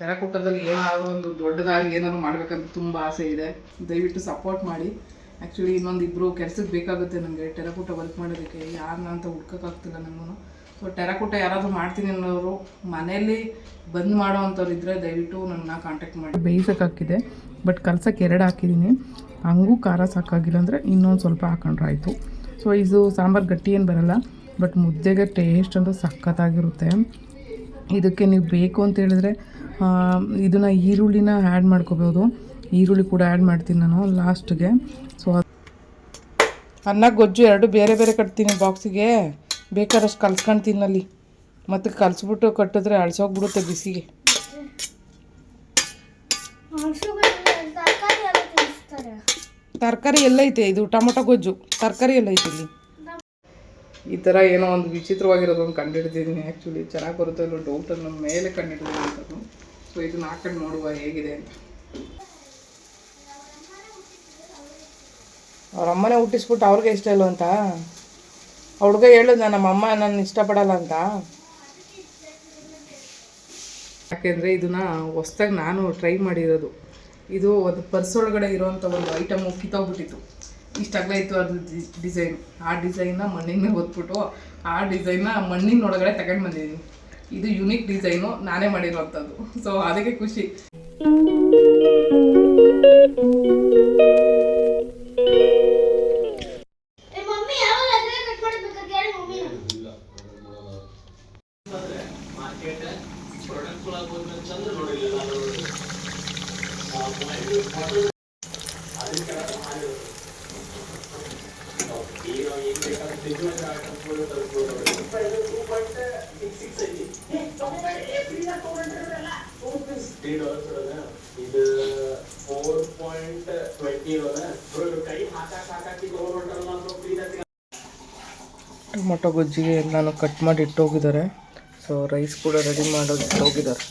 ತೆರಕೂಟದಲ್ಲಿ ಏನಾದರೂ ಒಂದು ದೊಡ್ಡದಾಗಿ ಏನಾದ್ರು ಮಾಡ್ಬೇಕಂತ ತುಂಬ ಆಸೆ ಇದೆ. ದಯವಿಟ್ಟು ಸಪೋರ್ಟ್ ಮಾಡಿ. ಆ್ಯಕ್ಚುಲಿ ಇನ್ನೊಂದು ಇಬ್ಬರು ಕೆಲ್ಸಕ್ಕೆ ಬೇಕಾಗುತ್ತೆ ನನಗೆ ಟೆರಕೂಟ ವರ್ಕ್ ಮಾಡೋದಕ್ಕೆ. ಯಾರನ್ನ ಅಂತ ಹುಡ್ಕೋಕ್ಕಾಗ್ತಿಲ್ಲ ನನಗೂ ಸೊ ಟೆರಕೂಟ ಯಾರಾದರೂ ಮಾಡ್ತೀನಿ ಅನ್ನೋರು ಮನೆಯಲ್ಲಿ ಬಂದ್ ಮಾಡೋ ಅಂಥವ್ರು ಇದ್ದರೆ ದಯವಿಟ್ಟು ನನ್ನ ಕಾಂಟ್ಯಾಕ್ಟ್ ಮಾಡಿ. ಬೇಯಿಸಕ್ಕೆ ಹಾಕಿದೆ ಬಟ್ ಕಲ್ಸಕ್ಕೆ ಎರಡು ಹಾಕಿದ್ದೀನಿ ಹಂಗೂ ಖಾರ ಸಾಕಾಗಿಲ್ಲ ಅಂದರೆ ಇನ್ನೊಂದು ಸ್ವಲ್ಪ ಹಾಕೊಂಡ್ರೆ ಆಯಿತು ಸೊ ಇದು ಸಾಂಬಾರು ಗಟ್ಟಿ ಏನು ಬರಲ್ಲ. ಬಟ್ ಮುದ್ದೆಗೆ ಟೇಸ್ಟ್ ಅಂತೂ ಸಖತ್ತಾಗಿರುತ್ತೆ. ಇದಕ್ಕೆ ನೀವು ಬೇಕು ಅಂತ ಹೇಳಿದ್ರೆ ಇದನ್ನು ಈರುಳ್ಳಿನ ಆ್ಯಡ್ ಮಾಡ್ಕೋಬೋದು. ಈರುಳ್ಳಿ ಕೂಡ ಆ್ಯಡ್ ಮಾಡ್ತೀನಿ ನಾನು ಲಾಸ್ಟ್ಗೆ ಸೊ ಅನ್ನ ಗೊಜ್ಜು ಎರಡು ಬೇರೆ ಬೇರೆ ಕಟ್ತೀನಿ ಬಾಕ್ಸಿಗೆ ಬೇಕಾದಷ್ಟು ಕಲ್ಸ್ಕೊಂಡು ತಿನ್ನಲ್ಲಿ ಮತ್ತು ಕಲಸ್ಬಿಟ್ಟು ಕಟ್ಟಿದ್ರೆ ಅಳ್ಸೋಗ್ಬಿಡುತ್ತೆ ಬಿಸಿಗೆ. ತರಕಾರಿ ಎಲ್ಲ ಐತೆ ಇದು ಟೊಮೊಟೊ ಗೊಜ್ಜು. ತರಕಾರಿ ಎಲ್ಲ ಐತೆ ಇಲ್ಲಿ. ಈ ಥರ ಏನೋ ಒಂದು ವಿಚಿತ್ರವಾಗಿರೋದೊಂದು ಕಂಡುಹಿಡಿದಿದ್ದೀನಿ ಆ್ಯಕ್ಚುಲಿ ಚೆನ್ನಾಗಿ ಬರುತ್ತೆ ಇಲ್ಲೋ ಡೌಟ್ ನಮ್ಮ ಮೇಲೆ ಕಂಡುಹಿಡಿದಿದ್ದೀನಿ ಅಂತದ್ದು ಸೊ ಇದನ್ನ ಹಾಕೊಂಡು ನೋಡುವ ಹೇಗಿದೆ ಅಂತ. ಅವ್ರ ಅಮ್ಮನೇ ಹುಟ್ಟಿಸ್ಬಿಟ್ಟು ಅವ್ರಿಗೆ ಇಷ್ಟ ಇಲ್ಲ ಅಂತ? ಹುಡುಗ ಹೇಳಿದ್ನ, ನಮ್ಮ ಅಮ್ಮ ನನ್ನ ಇಷ್ಟಪಡಲ್ಲ ಅಂತ? ಯಾಕೆಂದರೆ ಇದನ್ನ ಹೊಸ್ದಾಗಿ ನಾನು ಟ್ರೈ ಮಾಡಿರೋದು. ಇದು ಒಂದು ಪರ್ಸ್ ಒಳಗಡೆ ಇರೋವಂಥ ಒಂದು ಐಟಮು ಕಿತ್ತೋಗ್ಬಿಟ್ಟಿತ್ತು. ಇಷ್ಟಾಗಲೇ ಇತ್ತು ಅದು ಡಿಸೈನ್. ಆ ಡಿಸೈನ್ನ ಮಣ್ಣಿನ ಹೊತ್ಬಿಟ್ಟು ಆ ಡಿಸೈನ್ನ ಮಣ್ಣಿನ ಒಳಗಡೆ ತಗೊಂಡು ಬಂದಿದ್ದೀನಿ ಇದು ಯುನಿಕ್ ಡಿಸೈನು, ನಾನೇ ಮಾಡಿರೋಂಥದ್ದು. ಸೊ ಅದಕ್ಕೆ ಖುಷಿ ಮಮ್ಮಿ ಯಾವಾಗ ಅದ್ರೆ ಕಟ್ ಮಾಡಬೇಕಾ ಕೇಳಿ ಮಮ್ಮಿ ಇದು ಫೋರ್ ಪಾಯಿಂಟ್ ಟ್ವೆಂಟಿ ಕೈ ಹಾಕಾಕ್ ಹಾಕಾಕಿ ತಗೊಂಡ್ರಲ್ಲ ನಾವು ಫ್ರೀ ಟೊಮೊಟೊ ಗೊಜ್ಜಿಗೆ ಎಲ್ಲಾನು ಕಟ್ ಮಾಡಿ ಇಟ್ಟೋಗಿದ್ದಾರೆ. ಸೊ ರೈಸ್ ಕೂಡ ರೆಡಿ ಮಾಡೋದು ಇಟ್ಟೋಗಿದ್ದಾರೆ.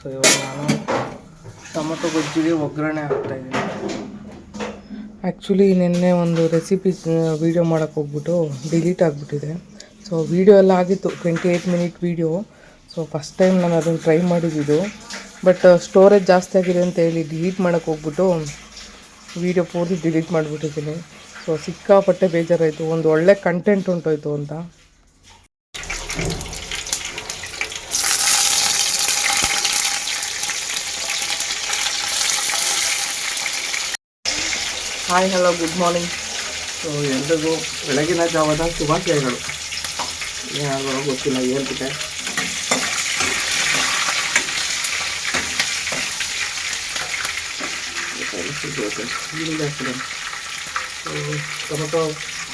ಸೊ ಇವಾಗ ನಾನು ಟೊಮೊಟೊ ಗೊಜ್ಜಿಗೆ ಒಗ್ಗರಣೆ ಹಾಕ್ತಾಯಿದ್ದೀನಿ ಆ್ಯಕ್ಚುಲಿ ನಿನ್ನೆ ಒಂದು ರೆಸಿಪಿ ವೀಡಿಯೋ ಮಾಡೋಕ್ಕೆ ಹೋಗ್ಬಿಟ್ಟು ಡಿಲೀಟ್ ಆಗಿಬಿಟ್ಟಿದೆ. ಸೊ ವೀಡಿಯೋ ಎಲ್ಲ ಆಗಿತ್ತು twenty eight minute video so first time ನಾನು ಅದನ್ನು ಟ್ರೈ ಮಾಡಿದ್ದು ಬಟ್ ಸ್ಟೋರೇಜ್ ಜಾಸ್ತಿ ಆಗಿದೆ ಅಂತ ಹೇಳಿ ಡಿಲೀಟ್ ಮಾಡೋಕ್ಕೆ ಹೋಗ್ಬಿಟ್ಟು ವೀಡಿಯೋ ಪೂರ್ತಿ ಡಿಲೀಟ್ ಮಾಡಿಬಿಟ್ಟಿದ್ದೀನಿ. ಸೊ ಸಿಕ್ಕಾಪಟ್ಟೆ ಬೇಜಾರಾಯಿತು. ಒಂದು ಒಳ್ಳೆ ಕಂಟೆಂಟ್ ಉಂಟೋಯ್ತು ಅಂತ. Hi hello good morning so ಎಲ್ರಿಗೂ ಬೆಳಗಿನ ಜಾವದ ಶುಭಾಶಯಗಳು. ಏನಾದರೂ ಗೊತ್ತಿಲ್ಲ ಹೇಳ್ಬಿಟ್ಟೆ ಈರುಳ್ಳಿ ಹಾಕಿದೆ ಟೊಮೊಟೊ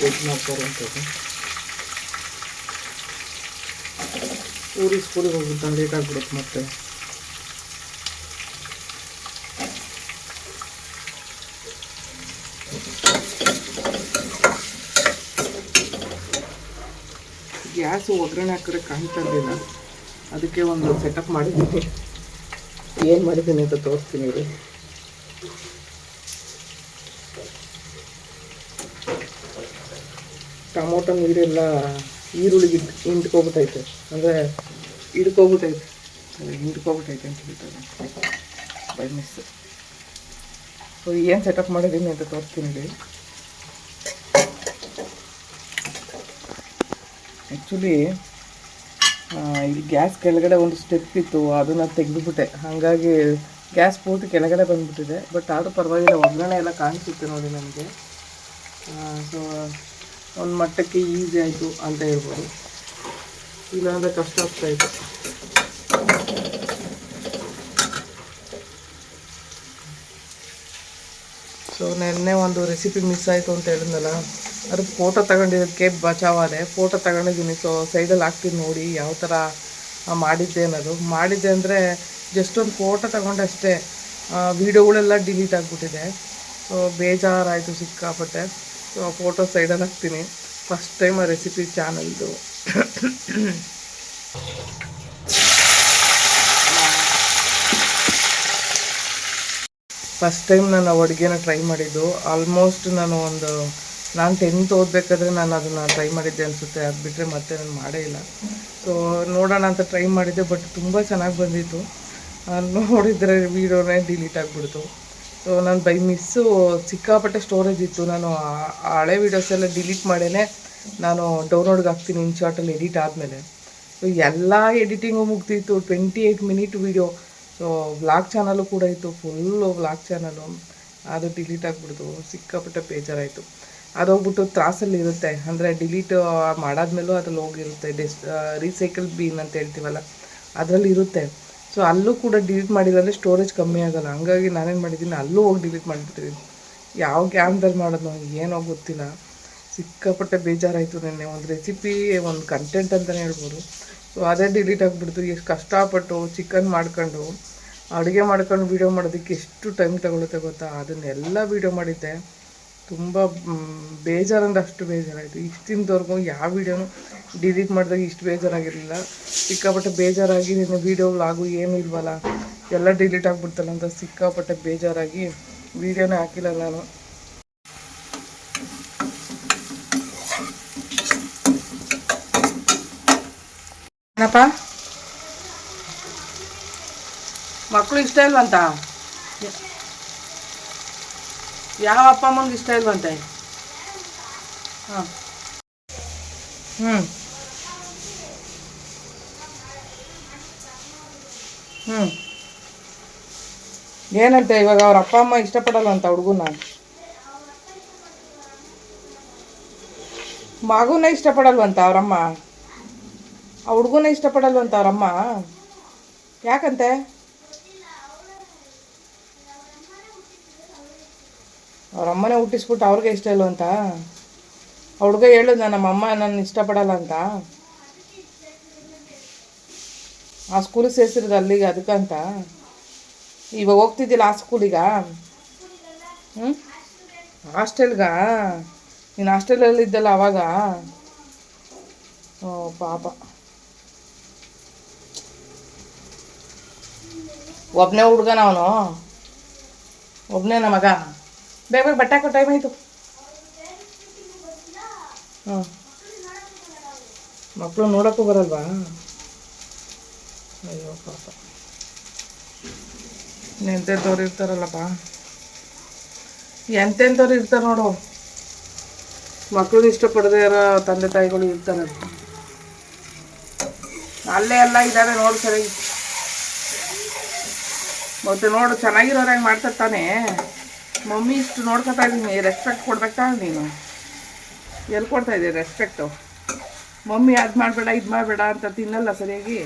ಗೊಜ್ಜು ಮಾಡ್ತಾರೆ ಅಂತ ಊರಿಗೆ ಸ್ಕೂಲಿಗೆ ಹೋಗ್ಬಿಟ್ಟು ಲೇಟ್ ಆಗಿಬಿಡುತ್ತೆ ಮತ್ತೆ ಗ್ಯಾಸು ಒಗ್ಗರಣೆ ಹಾಕಿದ್ರೆ ಕಾಣ್ತಾ ಇರಲಿಲ್ಲ. ಅದಕ್ಕೆ ಒಂದು ಸೆಟಪ್ ಮಾಡಿದ್ದೀನಿ. ಏನು ಮಾಡಿದ್ದೀನಿ ಅಂತ ತೋರಿಸ್ತೀನಿ ಇರಿ ಟೊಮೊಟೊ ನೀರೆಲ್ಲ ಈರುಳ್ಳಿಗೆ ಹಿಂಡ್ಕೊಬಿಟ್ಟೈತೆ. ಅಂದರೆ ಹಿಡ್ಕೊಬಿಟ್ಟೈತೆ. ಹಿಂಡ್ಕೊಬಿಟ್ಟೈತೆ ಅಂತ ಹೇಳ್ತಾರೆ. ಬೈ ಮಿಸ್ ಸೊ ಏನು ಸೆಟಪ್ ಮಾಡಿದ್ದೀನಿ ಅಂತ ತೋರಿಸ್ತೀನಿ ಆ್ಯಕ್ಚುಲಿ ಇಲ್ಲಿ ಗ್ಯಾಸ್ ಕೆಳಗಡೆ ಒಂದು ಸ್ಟೆಪ್ ಇತ್ತು, ಅದನ್ನು ತೆಗೆದುಬಿಟ್ಟೆ. ಹಾಗಾಗಿ ಗ್ಯಾಸ್ ಪೂರ್ತಿ ಕೆಳಗಡೆ ಬಂದುಬಿಟ್ಟಿದೆ. ಬಟ್ ಆದರೂ ಪರವಾಗಿಲ್ಲ, ಒಗ್ಗರಣೆ ಎಲ್ಲ ಕಾಣಿಸುತ್ತೆ ನೋಡಿ ನನಗೆ ಸೊ ಒಂದು ಮಟ್ಟಕ್ಕೆ ಈಸಿ ಆಯಿತು ಅಂತ ಹೇಳ್ಬೋದು. ಇಲ್ಲಾಂದರೆ ಕಷ್ಟ ಆಗ್ತಾಯಿತ್ತು ಸೊ ನೆನ್ನೆ ಒಂದು ರೆಸಿಪಿ ಮಿಸ್ ಆಯಿತು ಅಂತ ಹೇಳಿದ್ನಲ್ಲ ಅದು ಫೋಟೋ ತಗೊಂಡಿದ್ದಕ್ಕೆ ಬಚಾವಾದೆ. ಫೋಟೋ ತಗೊಂಡಿದ್ದೀನಿ ಸೊ ಸೈಡಲ್ಲಿ ಹಾಕ್ತೀನಿ ನೋಡಿ ಯಾವ ಥರ ಮಾಡಿದ್ದೆ ಅನ್ನೋದು. ಮಾಡಿದ್ದೆ ಅಂದರೆ ಜಸ್ಟ್ ಒಂದು ಫೋಟೋ ತಗೊಂಡಷ್ಟೇ ವೀಡಿಯೋಗಳೆಲ್ಲ ಡಿಲೀಟ್ ಆಗಿಬಿಟ್ಟಿದೆ. ಸೊ ಬೇಜಾರಾಯಿತು ಸಿಕ್ಕಾಪಟ್ಟೆ. ಫೋಟೋ ಸೈಡಲ್ಲಿ ಹಾಕ್ತೀನಿ. ಫಸ್ಟ್ ಟೈಮ್ ಆ ರೆಸಿಪಿ ಚಾನಲ್ದು ಫಸ್ಟ್ ಟೈಮ್ ನಾನು ಅಡುಗೆನ ಟ್ರೈ ಮಾಡಿದ್ದು. ಆಲ್ಮೋಸ್ಟ್ ನಾನು ಒಂದು, ನಾನು ಟೆಂತ್ ಓದಬೇಕಾದ್ರೆ ನಾನು ಅದನ್ನು ಟ್ರೈ ಮಾಡಿದ್ದೆ ಅನಿಸುತ್ತೆ. ಅದು ಬಿಟ್ಟರೆ ಮತ್ತೆ ನಾನು ಮಾಡೇ ಇಲ್ಲ. ಸೊ ನೋಡೋಣ ಅಂತ ಟ್ರೈ ಮಾಡಿದ್ದೆ ಬಟ್ ತುಂಬ ಚೆನ್ನಾಗಿ ಬಂದಿತ್ತು. ನೋಡಿದರೆ ವೀಡಿಯೋನೇ ಡಿಲೀಟ್ ಆಗಿಬಿಡ್ತು. ಸೊ ನಾನು ಬೈ ಮಿಸ್ಸು ಸಿಕ್ಕಾಪಟ್ಟೆ ಸ್ಟೋರೇಜ್ ಇತ್ತು. ನಾನು ಹಳೆ ವೀಡಿಯೋಸ್ ಎಲ್ಲ ಡಿಲೀಟ್ ಮಾಡೇ ನಾನು ಡೌನ್ಲೋಡ್ಗೆ ಹಾಕ್ತೀನಿ ಇನ್ಶಾರ್ಟಲ್ಲಿ ಎಡಿಟ್ ಆದಮೇಲೆ. ಸೊ ಎಲ್ಲ editing ಮುಗ್ದಿತ್ತು. Twenty eight minute video so vlog channel ಕೂಡ ಇತ್ತು. ಫುಲ್ಲು ವ್ಲಾಗ್ ಚಾನಲು ಅದು ಡಿಲೀಟ್ ಆಗಿಬಿಡ್ತು. ಸಿಕ್ಕಾಪಟ್ಟೆ ಬೇಜಾರಾಯಿತು. ಅದು ಹೋಗ್ಬಿಟ್ಟು ತ್ರಾಸಲ್ಲಿ ಇರುತ್ತೆ. ಅಂದರೆ ಡಿಲೀಟ್ ಮಾಡಾದ್ಮೇಲೂ ಅದ್ರಲ್ಲಿ ಹೋಗಿರುತ್ತೆ. ಡಿಸ್ ರೀಸೈಕಲ್ ಬೀನ್ ಅಂತ ಹೇಳ್ತೀವಲ್ಲ. ಅದರಲ್ಲಿ ಇರುತ್ತೆ. ಸೊ ಅಲ್ಲೂ ಕೂಡ ಡಿಲೀಟ್ ಮಾಡಿದ್ರೆ ಸ್ಟೋರೇಜ್ ಕಮ್ಮಿ ಆಗಲ್ಲ. ಹಂಗಾಗಿ ನಾನೇನು ಮಾಡಿದ್ದೀನಿ, ಅಲ್ಲೂ ಹೋಗಿ ಡಿಲೀಟ್ ಮಾಡಿಬಿಡ್ತೀನಿ. ಯಾವ ಕ್ಯಾಮ್ದಲ್ಲಿ ಮಾಡೋದು, ಏನೋ ಗೊತ್ತಿಲ್ಲ. ಸಿಕ್ಕಾಪಟ್ಟೆ ಬೇಜಾರಾಯಿತು ನಿನ್ನೆ. ಒಂದು ರೆಸಿಪಿ ಒಂದು ಕಂಟೆಂಟ್ ಅಂತಲೇ ಹೇಳ್ಬೋದು. ಸೊ ಅದೇ ಡಿಲೀಟ್ ಆಗಿಬಿಡ್ತು. ಎಷ್ಟು ಕಷ್ಟಪಟ್ಟು ಚಿಕನ್ ಮಾಡ್ಕೊಂಡು, ಅಡುಗೆ ಮಾಡ್ಕೊಂಡು ವೀಡಿಯೋ ಮಾಡೋದಕ್ಕೆ ಎಷ್ಟು ಟೈಮ್ ತಗೊಳುತ್ತೆ ಗೊತ್ತಾ? ಅದನ್ನೆಲ್ಲ ವೀಡಿಯೋ ಮಾಡಿದ್ದೆ. ತುಂಬ ಬೇಜಾರಂದ್ರೆ ಅಷ್ಟು ಬೇಜಾರಾಯಿತು. ಇಷ್ಟು ದಿನದವರೆಗೂ ಯಾವ ವೀಡಿಯೋನು ಡಿಲೀಟ್ ಮಾಡಿದಾಗ ಇಷ್ಟು ಬೇಜಾರಾಗಿರಲಿಲ್ಲ. ಸಿಕ್ಕಾಪಟ್ಟೆ ಬೇಜಾರಾಗಿ ನಿನ್ನ ವೀಡಿಯೋ ವ್ಲಾಗು ಏನೂ ಇಲ್ವಲ್ಲ, ಎಲ್ಲ ಡಿಲೀಟ್ ಆಗಿಬಿಡ್ತಲ್ಲ ಅಂತ ಸಿಕ್ಕಾಪಟ್ಟೆ ಬೇಜಾರಾಗಿ ವೀಡಿಯೋನೇ ಹಾಕಿಲ್ಲ ನಾನು. ಏನಪ್ಪ? ಮಕ್ಕಳು ಇಷ್ಟ ಇಲ್ವಂತ? ಯಾವ ಅಪ್ಪ ಅಮ್ಮನಿಗೆ ಇಷ್ಟ ಇಲ್ವಂತೆ ಹಾಂ. ಹ್ಞೂ ಹ್ಞೂ ಏನಂತೆ ಇವಾಗ ಅವ್ರ ಅಪ್ಪ ಅಮ್ಮ ಇಷ್ಟಪಡಲ್ವಂತ ಹುಡುಗನ? ಮಗುನ ಇಷ್ಟಪಡಲ್ವಂತ ಅವರಮ್ಮ ಆ ಹುಡುಗನ ಇಷ್ಟಪಡಲ್ವಂತ ಅವರಮ್ಮ ಯಾಕಂತೆ? ಅವ್ರ ಅಮ್ಮನೇ ಹುಟ್ಟಿಸ್ಬಿಟ್ಟು ಅವ್ರಿಗೆ ಇಷ್ಟ ಇಲ್ಲ ಅಂತ. ಹುಡುಗ ಹೇಳಿದ್ನ, ನಮ್ಮ ಅಮ್ಮ ನನ್ನ ಇಷ್ಟಪಡಲ್ಲ ಅಂತ. ಆ ಸ್ಕೂಲಿಗೆ ಸೇರಿಸಿರೋದು ಅಲ್ಲಿಗೆ ಅದಕ್ಕಂತ ಇವಾಗ ಹೋಗ್ತಿದ್ದಿಲ್ಲ ಆ ಸ್ಕೂಲಿಗ ಹ್ಞೂ ಹಾಸ್ಟೆಲ್ಗ? ನೀನು ಹಾಸ್ಟೆಲಲ್ಲಿ ಇದ್ದಲ್ಲ ಅವಾಗ? ಓ, ಪಾಪ. ಒಬ್ಬನೇ ಹುಡುಗನ ಅವನು? ಒಬ್ಬನೇ ಮಗ? ಬೇಗ ಬೇಗ ಬಟ್ಟೆ ಹಾಕೋ ಟೈಮ್ ಆಯಿತು. ಮಕ್ಕಳು ನೋಡೋಕ್ಕೂ ಬರಲ್ವಾ? ಅಯ್ಯೋ ಪಾಪ. ಎಂತೆಂಥವ್ರು ಇರ್ತಾರಲ್ಲಪ್ಪ? ಎಂತೆಂಥವ್ರು ಇರ್ತಾರೆ ನೋಡು. ಮಕ್ಕಳು ಇಷ್ಟಪಡದೇ ಇರೋ ತಂದೆ ತಾಯಿಗಳು ಇರ್ತಾರೆ. ಅಲ್ಲೇ ಎಲ್ಲ ಇದ್ದಾವೆ ನೋಡು ಸರಿ. ಮತ್ತೆ ನೋಡು ಚೆನ್ನಾಗಿರೋರಾಗಿ ಮಾಡ್ತಾರೆ ತಾನೇ. ಮಮ್ಮಿ ಇಷ್ಟು ನೋಡ್ಕೊತಾ ಇದ್ದೀನಿ. ರೆಸ್ಪೆಕ್ಟ್ ಕೊಡ್ಬೇಕಾ ನೀನು? ಎಲ್ಲಿ ಕೊಡ್ತಾ ಇದ್ದೀಯ ರೆಸ್ಪೆಕ್ಟು ಮಮ್ಮಿ ಅದು ಮಾಡಬೇಡ, ಇದು ಮಾಡಬೇಡ ಅಂತ ತಿನ್ನಲ್ಲ ಸರಿಯಾಗಿ?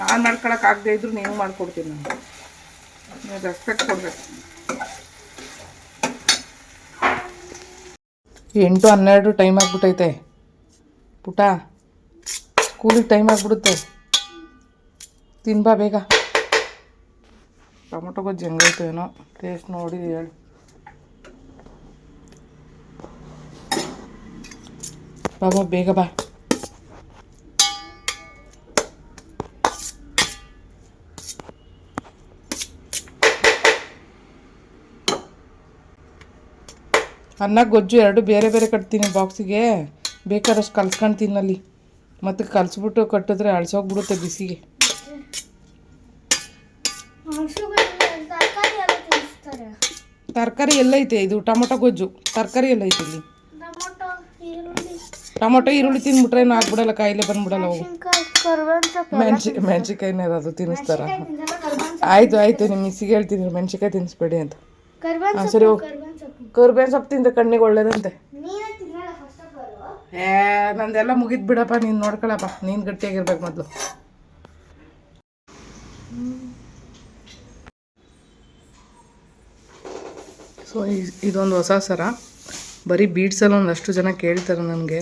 ನಾನು ಮಾಡ್ಕೊಳಕ್ಕಾಗದೇ ಇದ್ರು ನೀವು ಮಾಡ್ಕೊಡ್ತೀನಿ. ನಾನು ನೀವು ರೆಸ್ಪೆಕ್ಟ್ ಕೊಡಬೇಕು. ಎಂಟು ಹನ್ನೆರಡು ಟೈಮ್ ಆಗಿಬಿಟ್ಟೈತೆ. ಪುಟ ಸ್ಕೂಲಿಗೆ ಟೈಮ್ ಆಗಿಬಿಡುತ್ತೆ. ತಿನ್ಬಾ ಬೇಗ. ಟೊಮೊಟೊ ಗೊಜ್ಜು ಹೆಂಗೈತೆ ಏನೋ ಟೇಸ್ಟ್ ನೋಡಿ ಹೇಳಿ. ಬಾಬಾ, ಬೇಗ ಬಾ. ಅನ್ನ, ಗೊಜ್ಜು ಎರಡು ಬೇರೆ ಬೇರೆ ಕಟ್ತೀನಿ ಬಾಕ್ಸಿಗೆ. ಬೇಕಾದಷ್ಟು ಕಲ್ಸ್ಕೊಂಡು ತಿನ್ನಲ್ಲಿ ಮತ್ತು ಕಲಿಸ್ಬಿಟ್ಟು ಕಟ್ಟಿದ್ರೆ ಅಳ್ಸೋಗ್ಬಿಡುತ್ತೆ ಬಿಸಿಗೆ. ತರಕಾರಿ ಎಲ್ಲ ಐತೆ, ಇದು ಟೊಮೊಟೊ ಗೊಜ್ಜು, ತರಕಾರಿ ಎಲ್ಲ ಐತೆ ಇಲ್ಲಿ. ಟೊಮೊಟೊ, ಈರುಳ್ಳಿ ತಿನ್ಬಿಟ್ರೆ ಏನು ಆಗ್ಬಿಡಲ್ಲ, ಕಾಯಿಲೆ ಬಂದ್ಬಿಡಲ್ಲ ಅವು. ಮೆಣಸಿ ಮೆಣಸಿಕಾಯಿನೇ ಅದು ತಿನ್ನಿಸ್ತಾರ? ಆಯ್ತು ಆಯ್ತು ನಿಮ್ಮ ಮಿಸ್ಸಿಗೆ ಹೇಳ್ತೀನಿ ಮೆಣಸಿಕಾಯಿ ತಿನ್ನಿಸ್ಬೇಡಿ ಅಂತ. ಹಾಂ, ಸರಿ, ಹೋಗಿ. ಕರ್ಬೇವಿನ ಸೊಪ್ಪು ತಿಂದ ಕಣ್ಣಿಗೆ ಒಳ್ಳೇದಂತೆ. ಏ, ನಂದೆಲ್ಲ ಮುಗಿದ್ ಬಿಡಪ್ಪ, ನೀನು ನೋಡ್ಕೊಳಪ್ಪ, ನೀನು ಗಟ್ಟಿಯಾಗಿರ್ಬೇಕು ಮೊದಲು. ಸೊ ಇದೊಂದು ಹೊಸ ಸರ. ಬರೀ ಬೀಡ್ಸಲ್ಲಿ ಒಂದಷ್ಟು ಜನ ಕೇಳ್ತಾರೆ ನನಗೆ.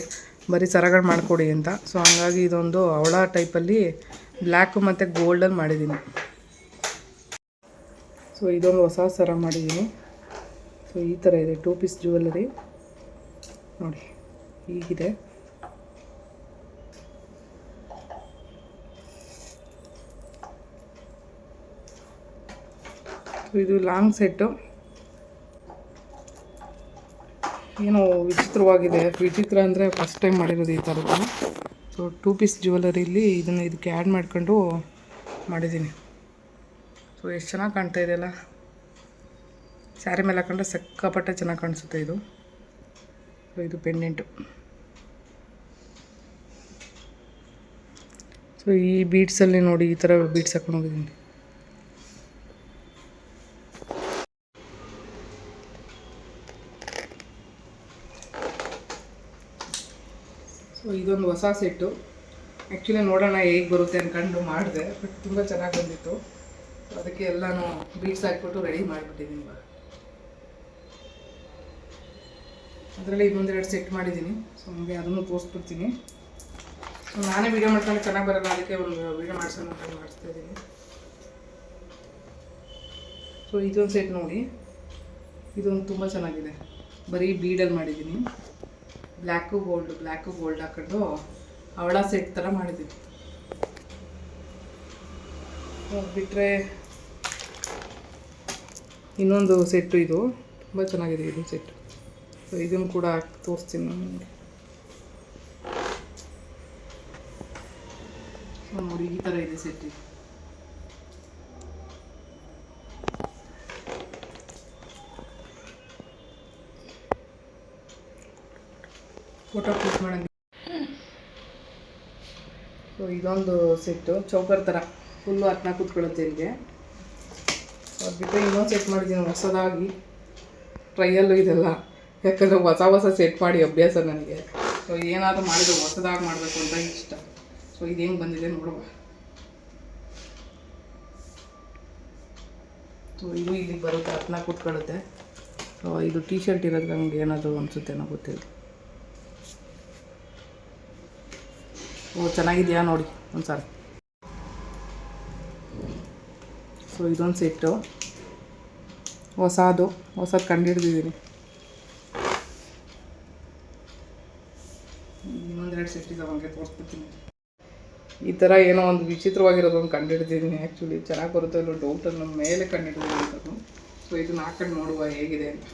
ಬರೀ ಸರಗಳು ಮಾಡಿಕೊಡಿ ಅಂತ. ಸೊ, ಹಂಗಾಗಿ ಇದೊಂದು ಅವಳ ಟೈಪಲ್ಲಿ ಬ್ಲ್ಯಾಕು ಮತ್ತು ಗೋಲ್ಡಲ್ಲಿ ಮಾಡಿದ್ದೀನಿ ಸೊ, ಇದೊಂದು ಹೊಸ ಸರ ಮಾಡಿದ್ದೀನಿ ಸೊ, ಈ ಥರ ಇದೆ ಟೂ ಪೀಸ್ ಜ್ಯುವೆಲ್ಲರಿ ನೋಡಿ, ಹೀಗಿದೆ. ಇದು ಲಾಂಗ್ ಸೆಟ್ಟು ಏನೋ ವಿಚಿತ್ರವಾಗಿದೆ. ವಿಚಿತ್ರ ಅಂದರೆ ಫಸ್ಟ್ ಟೈಮ್ ಮಾಡಿರೋದು ಈ ಥರದ್ದು ಸೊ ಟೂ ಪೀಸ್ ಜ್ಯುವೆಲರಿಲಿ ಇದನ್ನು ಇದಕ್ಕೆ ಆ್ಯಡ್ ಮಾಡ್ಕೊಂಡು ಮಾಡಿದ್ದೀನಿ. ಸೊ ಎಷ್ಟು ಚೆನ್ನಾಗಿ ಕಾಣ್ತಾ ಇದೆಯಲ್ಲ ಸ್ಯಾರಿ ಮೇಲೆ ಹಾಕೊಂಡ್ರೆ ಸಕ್ಕಾಪಟ್ಟೆ ಚೆನ್ನಾಗಿ ಕಾಣಿಸುತ್ತೆ ಇದು. ಸೊ ಇದು ಪೆಂಡೆಂಟು ಸೊ ಈ ಬೀಡ್ಸಲ್ಲಿ ನೋಡಿ ಈ ಥರ ಬೀಡ್ಸ್ ಹಾಕೊಂಡು ಹೋಗಿದ್ದೀನಿ ಸೊ ಇದೊಂದು ಹೊಸ ಸೆಟ್ಟು. ಆ್ಯಕ್ಚುಲಿ ನೋಡೋಣ ಹೇಗೆ ಬರುತ್ತೆ ಅಂದ್ಕೊಂಡು ಮಾಡಿದೆ ಬಟ್ ತುಂಬ ಚೆನ್ನಾಗಿ ಬಂದಿತ್ತು. ಅದಕ್ಕೆ ಎಲ್ಲನೂ ಬೀಟ್ಸ್ ಹಾಕ್ಬಿಟ್ಟು ರೆಡಿ ಮಾಡಿಬಿಟ್ಟಿದ್ದೀನಿ ಅದರಲ್ಲಿ ಇನ್ನೊಂದೆರಡು ಸೆಟ್ ಮಾಡಿದ್ದೀನಿ ಸೊ ನಮಗೆ ಅದನ್ನು ತೋರಿಸ್ಬಿಡ್ತೀನಿ. ಸೊ ನಾನೇ ವೀಡಿಯೋ ಮಾಡ್ಕೊಂಡು, ಚೆನ್ನಾಗಿ ಬರಲ್ಲ. ಅದಕ್ಕೆ ಒಂದು ವೀಡಿಯೋ ಮಾಡಿಸೋಣ ಅಂತ ಮಾಡಿಸ್ತಾ ಇದ್ದೀನಿ ಸೊ ಇದೊಂದು ಸೆಟ್ ನೋಡಿ. ಇದೊಂದು ತುಂಬ ಚೆನ್ನಾಗಿದೆ. ಬರೀ ಬೀಡಲ್ಲಿ ಮಾಡಿದ್ದೀನಿ ಬ್ಲ್ಯಾಕು ಗೋಲ್ಡ್ ಬ್ಲ್ಯಾಕು ಗೋಲ್ಡ್ ಹಾಕೊಂಡು ಅವಳ ಸೆಟ್ ಥರ ಅದು ಬಿಟ್ಟರೆ ಇನ್ನೊಂದು ಸೆಟ್ಟು ಇದು. ತುಂಬ ಚೆನ್ನಾಗಿದೆ ಇದು ಸೆಟ್ಟು. ಸೊ ಇದನ್ನು ಕೂಡ ಹಾಕಿ ತೋರಿಸ್ತೀನಿ ನಾನು ನಿಮಗೆ. ನೋಡಿ ಈ ಥರ ಇದೆ ಸೆಟ್ ಫೋಟೋ ಕ್ಲಿಕ್ ಮಾಡೋದು ಸೊ ಇದೊಂದು ಸೆಟ್ಟು ಚೌಕರ್ ಥರ ಫುಲ್ಲು ಹತ್ನ ಕೂತ್ಕೊಳ್ಳುತ್ತೆ ಇಲ್ಲಿಗೆ. ಅದು ಇನ್ನೊಂದು ಸೆಟ್ ಮಾಡಿದ್ದೀನಿ ಹೊಸದಾಗಿ. ಟ್ರೈಯಲ್ಲು ಇದೆಲ್ಲ. ಯಾಕಂದರೆ ಹೊಸ ಹೊಸ ಸೆಟ್ ಮಾಡಿ ಅಭ್ಯಾಸ ನನಗೆ. ಸೊ ಏನಾದರೂ ಮಾಡಿದ್ರು ಹೊಸದಾಗಿ ಮಾಡಬೇಕು ಅಂತ ಇಷ್ಟ. ಸೊ ಇದು ಹೆಂಗೆ ಬಂದಿದೆ ನೋಡುವ. ಸೊ ಇದು ಇಲ್ಲಿಗೆ ಬರುತ್ತೆ. ಹತ್ನ ಕೂತ್ಕೊಳ್ಳುತ್ತೆ. ಸೊ ಇದು ಟೀ ಶರ್ಟ್ ಇರೋದು ನಮ್ಗೆ ಏನಾದರೂ ಅನಿಸುತ್ತೇನೋ ಗೊತ್ತಿಲ್ಲ. ಓ, ಚೆನ್ನಾಗಿದೆಯಾ ನೋಡಿ ಒಂದು ಸಾರಿ ಸೊ ಇದೊಂದು ಸೆಟ್ಟು ಹೊಸದು ಹೊಸದು ಕಂಡುಹಿಡ್ದಿದ್ದೀನಿ ಇನ್ನೊಂದೆರಡು ಸೆಟ್ ಇದಾವೆ ಹಂಗೆ ತೋರಿಸ್ಬಿಡ್ತೀನಿ. ಈ ಥರ ಏನೋ ಒಂದು ವಿಚಿತ್ರವಾಗಿರೋದು ಒಂದು ಕಂಡುಹಿಡ್ದಿದ್ದೀನಿ ಆ್ಯಕ್ಚುಲಿ ಚೆನ್ನಾಗಿ ಬರುತ್ತೋ ಇಲ್ಲೋ ಡೌಟ್ ನಮ್ಮ ಮೇಲೆ ಕಂಡುಹಿಡ್ದಿದ್ದೀನಿ ಅಂತದ್ದು. ಸೊ ಇದನ್ನ ಹಾಕೊಂಡು ನೋಡುವ ಹೇಗಿದೆ ಅಂತ.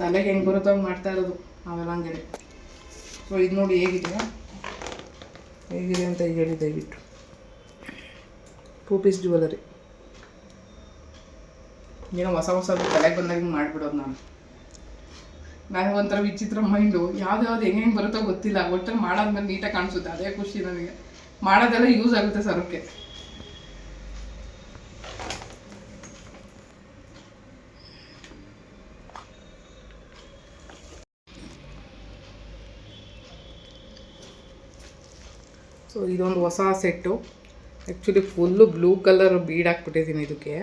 ತಲೆಗೆ ಹೆಂಗೆ ಬರುತ್ತೋ ಮಾಡ್ತಾ ಇರೋದು. ಅವೆಲ್ಲ ಹಂಗೆ ಸೊ, ಇದು ನೋಡಿ ಹೇಗಿದೆ? ಹೇಗಿದೆ ಅಂತ ಹೇಳಿ ದಯವಿಟ್ಟು. Two piece jewellery. ಏನೋ ಹೊಸ ಹೊಸ ತಲೆಗೆ ಬಂದಾಗ ಮಾಡಿಬಿಡೋದು ನಾನು. ನನಗೆ ಒಂಥರ ವಿಚಿತ್ರ ಮೈಂಡು ಯಾವ್ದು ಯಾವ್ದು ಹೆಂಗೆ ಹೆಂಗೆ ಬರುತ್ತೋ ಗೊತ್ತಿಲ್ಲ. ಒಟ್ಟಲ್ಲಿ ಮಾಡಾದ್ಮೇಲೆ ನೀಟಾಗಿ ಕಾಣಿಸುತ್ತೆ. ಅದೇ ಖುಷಿ ನನಗೆ. ಮಾಡೋದೆಲ್ಲ ಯೂಸ್ ಆಗುತ್ತೆ ಸರಕ್ಕೆ. ಸೊ ಇದೊಂದು ಹೊಸ set. Actually full blue colour bead ಹಾಕ್ಬಿಟ್ಟಿದ್ದೀನಿ ಇದಕ್ಕೆ.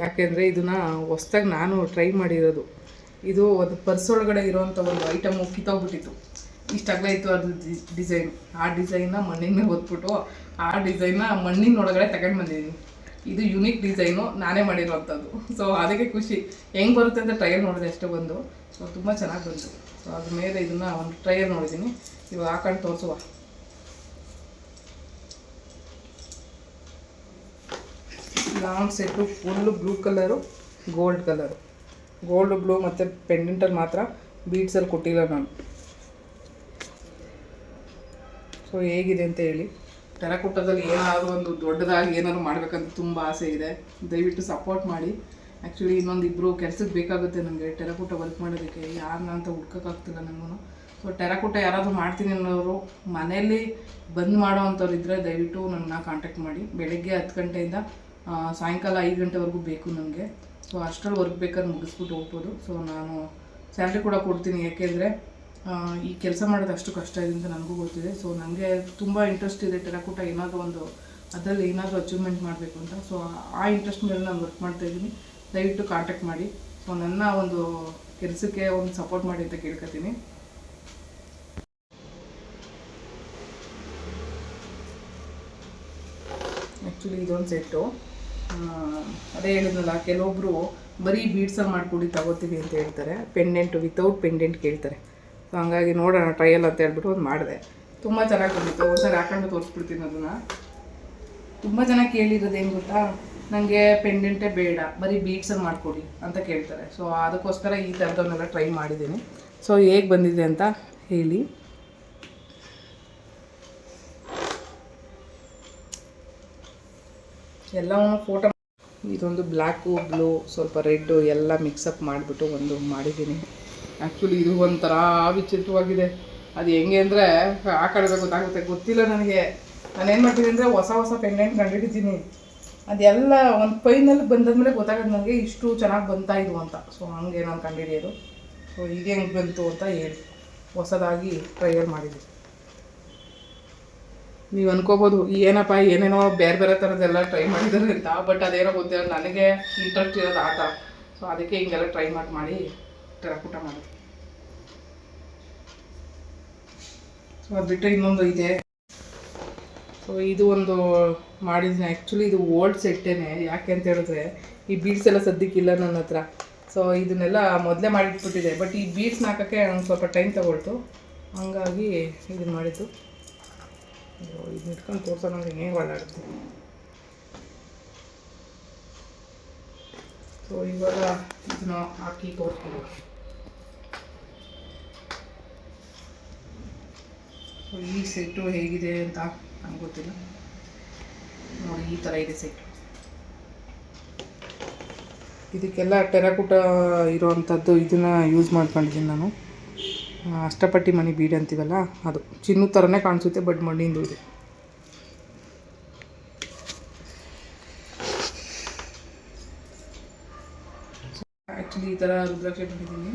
ಯಾಕೆಂದರೆ ಇದನ್ನು ಹೊಸ್ದಾಗಿ ನಾನು ಟ್ರೈ ಮಾಡಿರೋದು. ಇದು ಒಂದು ಪರ್ಸ್ ಒಳಗಡೆ ಇರೋವಂಥ ಒಂದು ಐಟಮು ಕಿತ್ತೋಗ್ಬಿಟ್ಟಿತ್ತು ಇಷ್ಟಾಗಲೇ ಇತ್ತು ಅದು ಡಿಸೈನ್ ಆ ಡಿಸೈನ್ನ ಮಣ್ಣಿನ ಮೇಲೆ ಹೊತ್ಬಿಟ್ಟು ಆ ಡಿಸೈನ್ನ ಮಣ್ಣಿನ ಒಳಗಡೆ ತಗೊಂಡು ಬಂದಿದ್ದೀನಿ. ಇದು ಯುನಿಕ್ ಡಿಸೈನು ನಾನೇ ಮಾಡಿರೋವಂಥದ್ದು ಸೊ ಅದಕ್ಕೆ ಖುಷಿ. ಹೆಂಗೆ ಬರುತ್ತೆ ಅಂತ ಟ್ರಯಲ್ ನೋಡಿದೆ ಅಷ್ಟೇ ಬಂದು. ಸೊ ತುಂಬ ಚೆನ್ನಾಗಿ ಬಂತು. ಸೊ ಅದ್ರ ಮೇಲೆ ಇದನ್ನು ಒಂದು ಟ್ರೈಯರ್ ನೋಡಿದ್ದೀನಿ. ಇವಾಗ ಹಾಕೊಂಡು ತೋರಿಸುವ. Long set full blue colour gold colour gold blue ಮತ್ತು ಪೆಂಡೆಂಟಲ್ಲಿ ಮಾತ್ರ ಬೀಟ್ಸಲ್ಲಿ ಕೊಟ್ಟಿಲ್ಲ ನಾನು. ಸೊ ಹೇಗಿದೆ ಅಂತ ಹೇಳಿ. ಟೆರಕೋಟದಲ್ಲಿ ಏನಾದರೂ ಒಂದು ದೊಡ್ಡದಾಗಿ ಏನಾದ್ರು ಮಾಡಬೇಕಂತ ತುಂಬ ಆಸೆ ಇದೆ. ದಯವಿಟ್ಟು ಸಪೋರ್ಟ್ ಮಾಡಿ. ಆ್ಯಕ್ಚುಲಿ ಇನ್ನೊಂದು ಇಬ್ಬರು ಕೆಲಸಕ್ಕೆ ಬೇಕಾಗುತ್ತೆ ನನಗೆ ಟೆರಕೋಟ ವರ್ಕ್ ಮಾಡೋದಕ್ಕೆ. ಯಾರನ್ನ ಅಂತ ಹುಡ್ಕೋಕ್ಕಾಗ್ತಿಲ್ಲ ನನಗೂ ಸೊ ಟೆರಕೋಟ ಯಾರಾದರೂ ಮಾಡ್ತೀನಿ ಅನ್ನೋರು ಮನೆಯಲ್ಲಿ ಬಂದ್ ಮಾಡೋ ಅಂಥವ್ರು ಇದ್ದರೆ ದಯವಿಟ್ಟು ನನ್ನ ಕಾಂಟ್ಯಾಕ್ಟ್ ಮಾಡಿ. ಬೆಳಗ್ಗೆ ಹತ್ತು ಗಂಟೆಯಿಂದ ಸಾಯಂಕಾಲ ಐದು ಗಂಟೆವರೆಗೂ ಬೇಕು ನನಗೆ ಸೊ ಅಷ್ಟರಲ್ಲಿ ವರ್ಕ್ ಬೇಕಾದ್ರೆ ಮುಗಿಸ್ಬಿಟ್ಟು ಹೋಗ್ಬೋದು. ಸೊ ನಾನು ಸ್ಯಾಲ್ರಿ ಕೂಡ ಕೊಡ್ತೀನಿ. ಯಾಕೆಂದರೆ ಈ ಕೆಲಸ ಮಾಡೋದು ಅಷ್ಟು ಕಷ್ಟ ಇದೆ ಅಂತ ನನಗೂ ಗೊತ್ತಿದೆ. ಸೊ ನನಗೆ ತುಂಬ ಇಂಟ್ರೆಸ್ಟ್ ಇದೆ ಟೆರಾಕೋಟ ಏನಾದರೂ ಒಂದು, ಅದರಲ್ಲಿ ಏನಾದರೂ ಅಚೀವ್ಮೆಂಟ್ ಮಾಡಬೇಕು ಅಂತ. ಸೊ ಆ ಇಂಟ್ರೆಸ್ಟ್ ಮೇಲೆ ನಾನು ವರ್ಕ್ ಮಾಡ್ತಾ ಇದ್ದೀನಿ. ದಯವಿಟ್ಟು ಕಾಂಟ್ಯಾಕ್ಟ್ ಮಾಡಿ. ಸೊ ನನ್ನ ಒಂದು ಕೆಲಸಕ್ಕೆ ಒಂದು ಸಪೋರ್ಟ್ ಮಾಡಿ ಅಂತ ಕೇಳ್ಕೊತೀನಿ. ಆ್ಯಕ್ಚುಲಿ ಇದೊಂದು ಸೆಟ್ಟು ಅದೇ ಹೇಳಿದ್ನಲ್ಲ ಕೆಲವೊಬ್ಬರು ಬರೀ ಬೀಡ್ಸಲ್ಲಿ ಮಾಡ್ಕೊಡಿ ತಗೋತೀವಿ ಅಂತ ಹೇಳ್ತಾರೆ. ಪೆಂಡೆಂಟ್ ವಿತೌಟ್ ಪೆಂಡೆಂಟ್ ಕೇಳ್ತಾರೆ. ಸೊ ಹಂಗಾಗಿ ನೋಡೋಣ ಟ್ರಯಲ್ ಅಂತ ಹೇಳ್ಬಿಟ್ಟು ಒಂದು ಮಾಡಿದೆ. ತುಂಬ ಚೆನ್ನಾಗಿ ಬಂದಿತ್ತು. ಒಂದ್ಸರಿ ಹಾಕೊಂಡು ತೋರಿಸ್ಬಿಡ್ತೀನಿ ಅದನ್ನು. ತುಂಬ ಜನ ಕೇಳಿರೋದು ಏನು ಗೊತ್ತಾ? ನನಗೆ ಪೆಂಡೆಂಟೇ ಬೇಡ, ಬರೀ ಬೀಡ್ಸಲ್ಲಿ ಮಾಡಿಕೊಡಿ ಅಂತ ಕೇಳ್ತಾರೆ. ಸೊ ಅದಕ್ಕೋಸ್ಕರ ಈ ಥರದವನ್ನೆಲ್ಲ ಟ್ರೈ ಮಾಡಿದ್ದೀನಿ. ಸೊ ಹೇಗೆ ಬಂದಿದೆ ಅಂತ ಹೇಳಿ. ಎಲ್ಲವೂ ಫೋಟೋ ಇದೊಂದು ಬ್ಲ್ಯಾಕು ಬ್ಲೂ ಸ್ವಲ್ಪ ರೆಡ್ಡು ಎಲ್ಲ ಮಿಕ್ಸಪ್ ಮಾಡಿಬಿಟ್ಟು ಒಂದು ಮಾಡಿದ್ದೀನಿ. ಆ್ಯಕ್ಚುಲಿ ಇದು ಒಂಥರ ವಿಚಿತ್ರವಾಗಿದೆ. ಅದು ಹೆಂಗೆ ಅಂದರೆ ಆ ಕಡೆ ಗೊತ್ತಾಗುತ್ತೆ. ಗೊತ್ತಿಲ್ಲ ನನಗೆ. ನಾನು ಏನು ಮಾಡ್ತೀನಿ ಅಂದರೆ ಹೊಸ ಹೊಸ ಪೆಂಡೆಂಟ್ ಕಂಡುಹಿಡಿತೀನಿ ಅದೆಲ್ಲ ಒಂದು ಪೈನಲ್ಲಿ ಬಂದಾದ್ಮೇಲೆ ಗೊತ್ತಾಗುತ್ತೆ ನನಗೆ ಇಷ್ಟು ಚೆನ್ನಾಗಿ ಬಂತಾ ಇದು ಅಂತ. ಸೊ ಹಂಗೆ ನಾನು ಕಂಡುಹಿಡಿಯೋದು ಸೊ ಈಗ ಹೆಂಗೆ ಬಂತು ಅಂತ ಹೇಳಿ. ಹೊಸದಾಗಿ ಟ್ರಯಲ್ ಮಾಡಿದ್ವಿ ನೀವು ಅನ್ಕೋಬೋದು. ಏನಪ್ಪ, ಏನೇನೋ ಬೇರೆ ಬೇರೆ ಥರದ್ದೆಲ್ಲ ಟ್ರೈ ಮಾಡಿದ್ದಾರೆ ಅಂತ. ಬಟ್ ಅದೇನೋ ಗೊತ್ತಿಲ್ಲ ನನಗೆ ಇಂಟ್ರೆಸ್ಟ್ ಇರೋದು ಆ ಥರ ಸೊ ಅದಕ್ಕೆ ಹಿಂಗೆಲ್ಲ ಟ್ರೈ ಮಾಡಿ ಮಾಡಿ ಟೆರಕೂಟ ಮಾಡಿ ಸೊ ಅದು ಬಿಟ್ಟರೆ ಇನ್ನೊಂದು ಇದೆ. ಸೊ ಇದು ಒಂದು ಮಾಡಿದ್ದೀನಿ ಆ್ಯಕ್ಚುಲಿ ಇದು ಓಲ್ಡ್ ಸೆಟ್ಟೇನೆ ಯಾಕೆ ಅಂತ ಹೇಳಿದ್ರೆ, ಈ ಬೀಡ್ಸ್ ಎಲ್ಲ ಸದ್ಯಕ್ಕಿಲ್ಲ ನನ್ನ ಹತ್ರ. ಸೊ ಇದನ್ನೆಲ್ಲ ಮೊದಲೇ ಮಾಡಿಟ್ಬಿಟ್ಟಿದೆ ಬಟ್ ಈ ಬೀಡ್ಸ್ನ ಹಾಕೋಕ್ಕೆ ಒಂದು ಸ್ವಲ್ಪ ಟೈಮ್ ತಗೊಳ್ತು. ಹಂಗಾಗಿ ಇದನ್ನು ಮಾಡಿದ್ದು. ಇದು ನಿಂತ್ಕೊಂಡು ತೋರ್ಸೋಣ ಅಂದ್ರೆ ಹೇಗೆ ಒಳ್ಳಾಡುತ್ತೆ ಸೊ ಇವಾಗ ಇದನ್ನ ಹಾಕಿ ತೋರಿಸ್ಬೋದು ಸೊ ಈ ಸೆಟ್ಟು ಹೇಗಿದೆ ಅಂತ ನಂಗೆ ಗೊತ್ತಿಲ್ಲ ನೋಡಿ ಈ ಥರ ಇದೆ ಸೆಟ್ಟು ಇದಕ್ಕೆಲ್ಲ ಟೆರಾಕುಟ ಇರೋವಂಥದ್ದು ಇದನ್ನ ಯೂಸ್ ಮಾಡ್ಕೊಂಡಿದ್ದೀನಿ ನಾನು. ಅಷ್ಟಪಟ್ಟಿ ಮಣಿ ಬೀಡ್ ಅಂತೀವಲ್ಲ, ಅದು. ಚಿನ್ನದ ಥರನೇ ಕಾಣಿಸುತ್ತೆ, ಬಟ್ ಮಣ್ಣಿಂದು ಇದು. ಆ್ಯಕ್ಚುಲಿ ಈ ಥರ ರುದ್ರಾಕ್ಷ ಬಿಟ್ಟಿದ್ದೀನಿ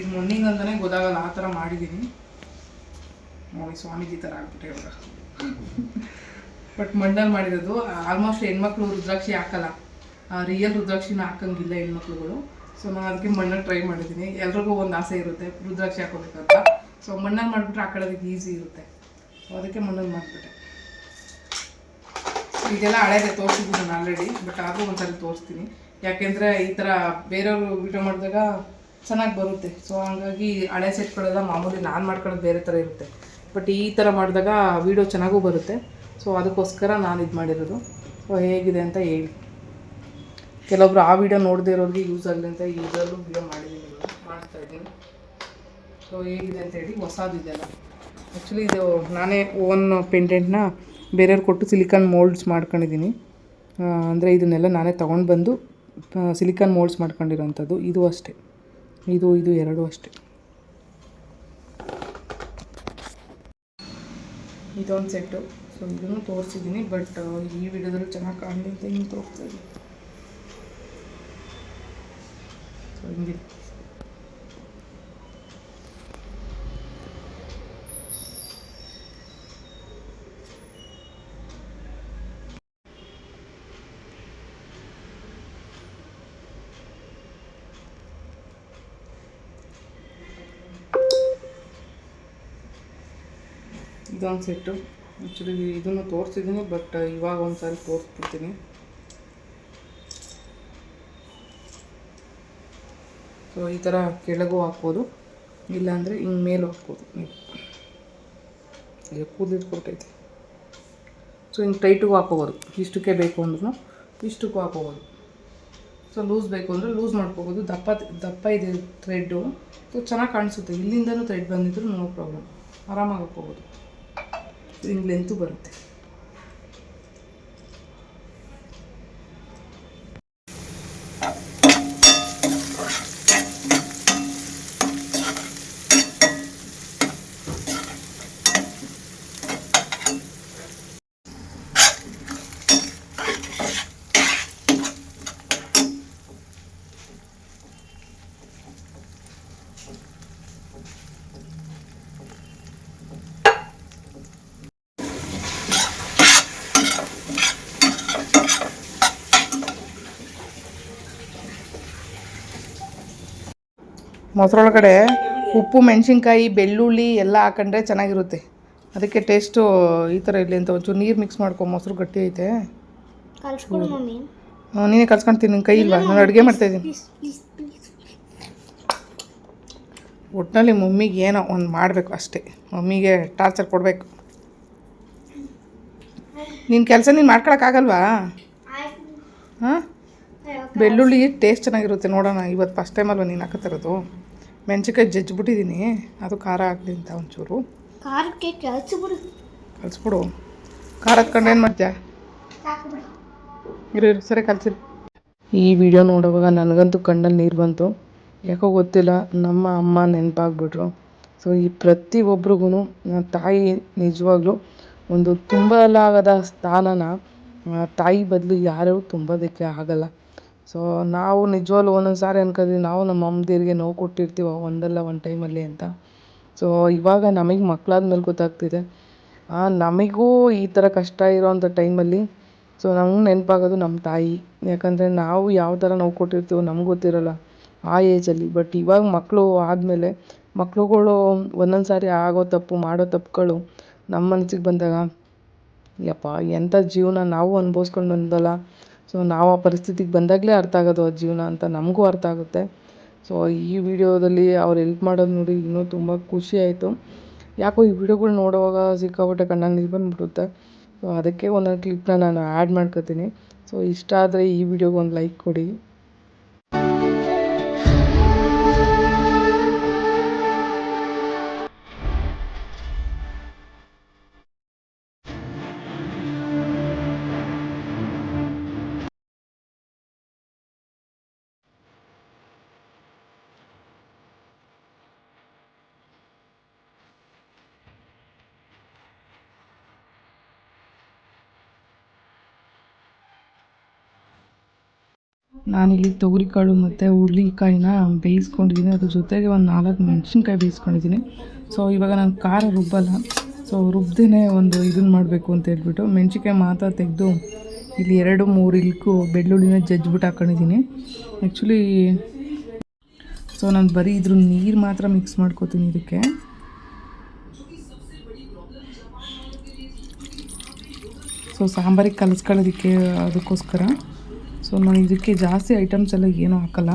ಇದು ಮಣ್ಣಿಂಗ್ ಅಂತಲೇ ಗೊತ್ತಾಗಲ್ಲ, ಆ ಥರ ಮಾಡಿದ್ದೀನಿ. ನೋಡಿ, ಸ್ವಾಮೀಜಿ ಥರ ಆಗ್ಬಿಟ್ಟೆ ಇವಾಗ. ಬಟ್ ಮಣ್ಣಲ್ಲಿ ಮಾಡಿರೋದು ಆಲ್ಮೋಸ್ಟ್ ಹೆಣ್ಮಕ್ಳು ರುದ್ರಾಕ್ಷಿ ಹಾಕಲ್ಲ. ರಿಯಲ್ ರುದ್ರಾಕ್ಷಿನ ಹಾಕಂಗಿಲ್ಲ ಹೆಣ್ಮಕ್ಳುಗಳು. ಸೊ ನಾನು ಅದಕ್ಕೆ ಮಣ್ಣಲ್ಲಿ ಟ್ರೈ ಮಾಡಿದ್ದೀನಿ ಎಲ್ರಿಗೂ ಒಂದು ಆಸೆ ಇರುತ್ತೆ, ರುದ್ರಾಕ್ಷಿ ಹಾಕೋಬೇಕಂತ. ಸೊ ಮಣ್ಣಲ್ಲಿ ಮಾಡಿಬಿಟ್ರೆ ಹಾಕೊಳ್ಳೋದಕ್ಕೆ ಈಸಿ ಇರುತ್ತೆ. ಸೊ ಅದಕ್ಕೆ ಮಣ್ಣಲ್ಲಿ ಮಾಡಿಬಿಟ್ಟೆ. ಇದೆಲ್ಲ ಹಳೇದೆ ತೋರಿಸಿದ್ದೀನಿ ನಾನು ಆಲ್ರೆಡಿ ಬಟ್ ಆದರೂ ಒಂದ್ಸರಿ ತೋರಿಸ್ತೀನಿ. ಯಾಕೆಂದರೆ ಈ ಥರ ಬೇರೆಯವರು ವಿಡಿಯೋ ಮಾಡಿದಾಗ ಚೆನ್ನಾಗಿ ಬರುತ್ತೆ. ಸೊ ಹಂಗಾಗಿ ಹಳೆ ಸೆಟ್ಗಳೆಲ್ಲ ಮಾಮೂಲಿ ನಾನು ಮಾಡ್ಕೊಳ್ಳೋದು ಬೇರೆ ಥರ ಇರುತ್ತೆ. ಬಟ್ ಈ ಥರ ಮಾಡಿದಾಗ ವೀಡಿಯೋ ಚೆನ್ನಾಗೂ ಬರುತ್ತೆ. ಸೊ ಅದಕ್ಕೋಸ್ಕರ ನಾನು ಇದು ಮಾಡಿರೋದು. ಸೊ ಹೇಗಿದೆ ಅಂತ ಹೇಳಿ. ಕೆಲವೊಬ್ರು ಆ ವಿಡಿಯೋ ನೋಡದೇ ಇರೋರಿಗೆ ಯೂಸ್ ಆಗಲಿ ಅಂತ ಯೂಸಲ್ಲೂ ವಿಡಿಯೋ ಮಾಡಿದ್ದೀನಿ ಮಾಡ್ತಾ ಇದ್ದೀನಿ. ಸೊ ಹೇಗಿದೆ ಅಂತ ಹೇಳಿ ಹೊಸದು ಇದೆಲ್ಲ ಆ್ಯಕ್ಚುಲಿ ಇದು ನಾನೇ ಓನ್ ಪೆಂಡೆಂಟ್ನ ಬೇರೆಯವ್ರು ಕೊಟ್ಟು ಸಿಲಿಕಾನ್ ಮೋಲ್ಡ್ಸ್ ಮಾಡ್ಕೊಂಡಿದ್ದೀನಿ ಅಂದರೆ ಇದನ್ನೆಲ್ಲ ನಾನೇ ತೊಗೊಂಡು ಬಂದು ಸಿಲಿಕಾನ್ ಮೋಲ್ಡ್ಸ್ ಮಾಡ್ಕೊಂಡಿರೋಂಥದ್ದು. ಇದು ಅಷ್ಟೇ. ಇದು ಇದು ಎರಡೂ ಅಷ್ಟೇ. ಇದೊಂದು ಸೆಟ್ಟು ಸೊ ಇದನ್ನು ತೋರಿಸಿದ್ದೀನಿ ಬಟ್ ಈ ವಿಡಿಯೋದಲ್ಲಿ ಚೆನ್ನಾಗಿ ಕಾಣಲಿ ಅಂತ ಹಿಂಗೆ ತೋರಿಸ್ತಾ ಇದ್ದೀನಿ ಸೊ ಹಿಂಗಿದೆ ಇದೊಂದು ಸೆಟ್ಟು ಆ್ಯಕ್ಚುಲಿ ಇದನ್ನು ತೋರಿಸಿದ್ದೀನಿ ಬಟ್ ಇವಾಗ ಒಂದು ಸಾರಿ ತೋರಿಸ್ಬಿಡ್ತೀನಿ. ಸೊ ಈ ಥರ ಕೆಳಗೂ ಹಾಕ್ಬೋದು. ಇಲ್ಲಾಂದರೆ ಹಿಂಗೆ ಮೇಲೆ ಹಾಕ್ಬೋದು. ನೀವು ಈಗ ಕೊಟ್ಟೈತೆ ಸೊ ಹಿಂಗೆ ಟೈಟಿಗೂ ಹಾಕೋಬೋದು ಇಷ್ಟಕ್ಕೆ ಬೇಕು ಅಂದ್ರೂ ಇಷ್ಟಕ್ಕೂ ಹಾಕೋಬೋದು ಸೊ ಲೂಸ್ ಬೇಕು ಅಂದರೆ ಲೂಸ್ ಮಾಡ್ಕೋಬೋದು. ದಪ್ಪ ದಪ್ಪ ಇದೆ ಥ್ರೆಡ್ಡು ಸೊ ಚೆನ್ನಾಗಿ ಕಾಣಿಸುತ್ತೆ. ಇಲ್ಲಿಂದನೂ ಥ್ರೆಡ್ ಬಂದಿದ್ರು ನೋ ಪ್ರಾಬ್ಲಮ್ ಆರಾಮಾಗಿ ಹಾಕ್ಕೋಬೋದು. ಹಿಂಗೆ ಲೆಂತು ಬರುತ್ತೆ. ಮೊಸರೊಳಗಡೆ ಉಪ್ಪು ಮೆಣಸಿನ್ಕಾಯಿ ಬೆಳ್ಳುಳ್ಳಿ ಎಲ್ಲ ಹಾಕೊಂಡ್ರೆ ಚೆನ್ನಾಗಿರುತ್ತೆ. ಅದಕ್ಕೆ ಟೇಸ್ಟು ಈ ಥರ ಇರಲಿ ಅಂತ ಒಂಚೂರು ನೀರು ಮಿಕ್ಸ್ ಮಾಡ್ಕೊ ಮೊಸರು ಗಟ್ಟಿ ಐತೆ. ನೀನೇ ಕಲ್ಸ್ಕೊಂತೀನಿ ನಿನ್ನ ಕೈ ಇಲ್ವಾ ನಾನು ಅಡುಗೆ ಮಾಡ್ತಾಯಿದ್ದೀನಿ ಒಟ್ಟಿನಲ್ಲಿ ಮಮ್ಮಿಗೆ ಏನೋ ಒಂದು ಮಾಡಬೇಕು ಅಷ್ಟೇ. ಮಮ್ಮಿಗೆ ಟಾರ್ಚರ್ ಕೊಡಬೇಕು. ನಿನ್ನ ಕೆಲಸ ನೀನು ಮಾಡ್ಕೊಳಕ್ಕಾಗಲ್ವಾ ಹಾಂ? ಬೆಳ್ಳುಳ್ಳಿ ಟೇಸ್ಟ್ ಚೆನ್ನಾಗಿರುತ್ತೆ ನೋಡೋಣ. ಇವತ್ತು ಫಸ್ಟ್ ಟೈಮ್ ಅಲ್ವಾ ನೀನು ಹಾಕತ್ತಿರೋದು ಮೆಣಸಿನ್ಕಾಯಿ ಜಜ್ಜಿಬಿಟ್ಟಿದ್ದೀನಿ ಅದು ಖಾರ ಆಗಲಿ ಅಂತ ಒಂಚೂರು. ಖಾರಕ್ಕೆ ಕಲ್ಸ್ಬಿಡು. ಕಲಿಸ್ಬಿಡು. ಖಾರ ಹತ್ಕೊಂಡು ಏನು ಮಾಡ್ತೀಯ? ಇರು ಇರು ಸರಿ ಕಲ್ಸಿರಿ. ಈ ವಿಡಿಯೋ ನೋಡುವಾಗ ನನಗಂತೂ ಕಣ್ಣಲ್ಲಿ ನೀರು ಬಂತು. ಯಾಕೋ ಗೊತ್ತಿಲ್ಲ ನಮ್ಮ ಅಮ್ಮ ನೆನಪಾಗ್ಬಿಟ್ರು. ಸೊ ಈ ಪ್ರತಿಯೊಬ್ರಿಗೂ ತಾಯಿ ನಿಜವಾಗ್ಲೂ ಒಂದು ತುಂಬಲಾಗದ ಸ್ಥಾನನ ತಾಯಿ ಬದಲು ಯಾರೂ ತುಂಬೋದಕ್ಕೆ ಆಗಲ್ಲ. ಸೊ ನಾವು ನಿಜವಾಗ್ಲೂ ಒಂದೊಂದು ಸಾರಿ ಅನ್ಕೋತೀವಿ ನಾವು ನಮ್ಮ ಅಮ್ಮದಿರಿಗೆ ನೋವು ಕೊಟ್ಟಿರ್ತೀವಿ ಒಂದಲ್ಲ ಒಂದು ಟೈಮಲ್ಲಿ ಅಂತ. ಸೊ ಇವಾಗ ನಮಗೆ ಮಕ್ಕಳಾದ್ಮೇಲೆ ಗೊತ್ತಾಗ್ತಿದೆ. ಆ, ನಮಗೂ ಈ ಥರ ಕಷ್ಟ ಇರೋವಂಥ ಟೈಮಲ್ಲಿ ಸೊ ನಮ್ಗೆ ನೆನಪಾಗೋದು ನಮ್ಮ ತಾಯಿ. ಯಾಕಂದರೆ ನಾವು ಯಾವ ಥರ ನೋವು ಕೊಟ್ಟಿರ್ತೀವೋ ನಮ್ಗೆ ಗೊತ್ತಿರೋಲ್ಲ ಆ ಏಜಲ್ಲಿ ಬಟ್ ಇವಾಗ ಮಕ್ಕಳು ಆದಮೇಲೆ ಮಕ್ಕಳುಗಳು ಒಂದೊಂದು ಸಾರಿ ಆಗೋ ತಪ್ಪು ಮಾಡೋ ತಪ್ಪುಗಳು ನಮ್ಮ ಮನ್ಸಿಗೆ ಬಂದಾಗ ಯಪ್ಪ ಎಂಥ ಜೀವನ ನಾವು ಅನ್ಭವಿಸ್ಕೊಂಡು ಬಂದಲ್ಲ ಸೊ ನಾವು ಆ ಪರಿಸ್ಥಿತಿಗೆ ಬಂದಾಗಲೇ ಅರ್ಥ ಆಗೋದು ಆ ಜೀವನ ಅಂತ ನಮಗೂ ಅರ್ಥ ಆಗುತ್ತೆ. ಸೊ ಈ ವಿಡಿಯೋದಲ್ಲಿ ಅವ್ರು ಹೆಲ್ಪ್ ಮಾಡೋದು ನೋಡಿ ಇನ್ನೂ ತುಂಬ ಖುಷಿ ಆಯಿತು. ಯಾಕೋ ಈ ವಿಡಿಯೋಗಳು ನೋಡುವಾಗ ಸಿಕ್ಕಾಪಟ್ಟೆ ಕಣ್ಣಲ್ಲಿ ನೀರು ಬಂದುಬಿಡುತ್ತೆ. ಸೊ ಅದಕ್ಕೆ ಒಂದೊಂದು ಕ್ಲಿಪ್ನ ನಾನು ಆ್ಯಡ್ ಮಾಡ್ಕೊತೀನಿ. ಸೊ ಇಷ್ಟ ಆದರೆ ಈ ವಿಡಿಯೋಗೆ ಒಂದು ಲೈಕ್ ಕೊಡಿ. ನಾನಿಲ್ಲಿ ತೊಗರಿಕಾಳು ಮತ್ತು ಹುರ್ಳಿಕಾಯಿನ ಬೇಯಿಸ್ಕೊಂಡಿದ್ದೀನಿ. ಅದ್ರ ಜೊತೆಗೆ ಒಂದು ನಾಲ್ಕು ಮೆಣಸಿನ್ಕಾಯಿ ಬೇಯಿಸ್ಕೊಂಡಿದ್ದೀನಿ. ಸೊ ಇವಾಗ ನಾನು ಖಾರ ರುಬ್ಬಲ್ಲ. ಸೊ ರುಬ್ದೇ ಒಂದು ಇದನ್ನು ಮಾಡಬೇಕು ಅಂತ ಹೇಳ್ಬಿಟ್ಟು ಮೆಣಸಿನ್ಕಾಯಿ ಮಾತ್ರ ತೆಗೆದು ಇಲ್ಲಿ ಎರಡು ಮೂರು ಇಲ್ಕು ಬೆಳ್ಳುಳ್ಳಿನ ಜಜ್ಜಿಬಿಟ್ಟು ಹಾಕೊಂಡಿದ್ದೀನಿ. ಆ್ಯಕ್ಚುಲಿ ಸೊ ನಾನು ಬರೀ ಇದ್ರ ನೀರು ಮಾತ್ರ ಮಿಕ್ಸ್ ಮಾಡ್ಕೋತೀನಿ ಇದಕ್ಕೆ. ಸೊ ಸಾಂಬಾರಿಗೆ ಕಲಿಸ್ಕೊಳ್ಳೋದಕ್ಕೆ ಅದಕ್ಕೋಸ್ಕರ. ಸೊ ನಾನು ಇದಕ್ಕೆ ಜಾಸ್ತಿ ಐಟಮ್ಸ್ ಎಲ್ಲ ಏನೂ ಹಾಕಲ್ಲ.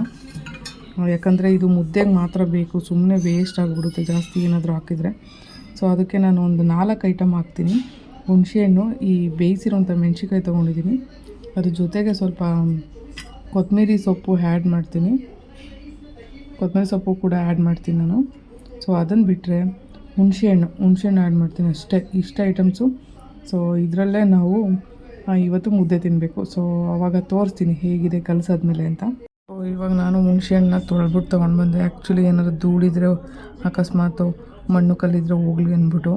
ಯಾಕಂದರೆ ಇದು ಮುದ್ದೆಗೆ ಮಾತ್ರ ಬೇಕು ಸುಮ್ಮನೆ ವೇಸ್ಟ್ ಆಗಿಬಿಡುತ್ತೆ ಜಾಸ್ತಿ ಏನಾದರೂ ಹಾಕಿದರೆ. ಸೊ ಅದಕ್ಕೆ ನಾನು ಒಂದು ನಾಲ್ಕು ಐಟಮ್ ಹಾಕ್ತೀನಿ. ಹುಣಸೆಹಣ್ಣು, ಈ ಬೇಯಿಸಿರೋಂಥ ಮೆಣಸಿನ್ಕಾಯಿ ತೊಗೊಂಡಿದ್ದೀನಿ ಅದ್ರ ಜೊತೆಗೆ ಸ್ವಲ್ಪ ಕೊತ್ತಂಬರಿ ಸೊಪ್ಪು ಆ್ಯಡ್ ಮಾಡ್ತೀನಿ. ಕೊತ್ತಂಬರಿ ಸೊಪ್ಪು ಕೂಡ ಆ್ಯಡ್ ಮಾಡ್ತೀನಿ ನಾನು. ಸೊ ಅದನ್ನು ಬಿಟ್ಟರೆ ಹುಣಸೆಹಣ್ಣು ಹುಣಸೆಹಣ್ಣು ಆ್ಯಡ್ ಮಾಡ್ತೀನಿ ಅಷ್ಟೇ. ಇಷ್ಟು ಐಟಮ್ಸು ಸೊ ಇದರಲ್ಲೇ ನಾವು ಇವತ್ತು ಮುದ್ದೆ ತಿನ್ನಬೇಕು ಸೊ ಅವಾಗ ತೋರಿಸ್ತೀನಿ ಹೇಗಿದೆ ಕಲಸಾದ್ಮೇಲೆ ಅಂತ. ಸೊ ಇವಾಗ ನಾನು ಹುಣಸೆಹಣ್ಣನ್ನ ತೊಳ್ಬಿಟ್ಟು ತೊಗೊಂಡು ಬಂದೆ. ಆ್ಯಕ್ಚುಲಿ ಏನಾದ್ರು ಧೂಳಿದ್ರೆ ಅಕಸ್ಮಾತು ಮಣ್ಣು ಕಲ್ಲಿದ್ರೆ ಹೋಗ್ಲಿ ಅಂದ್ಬಿಟ್ಟು.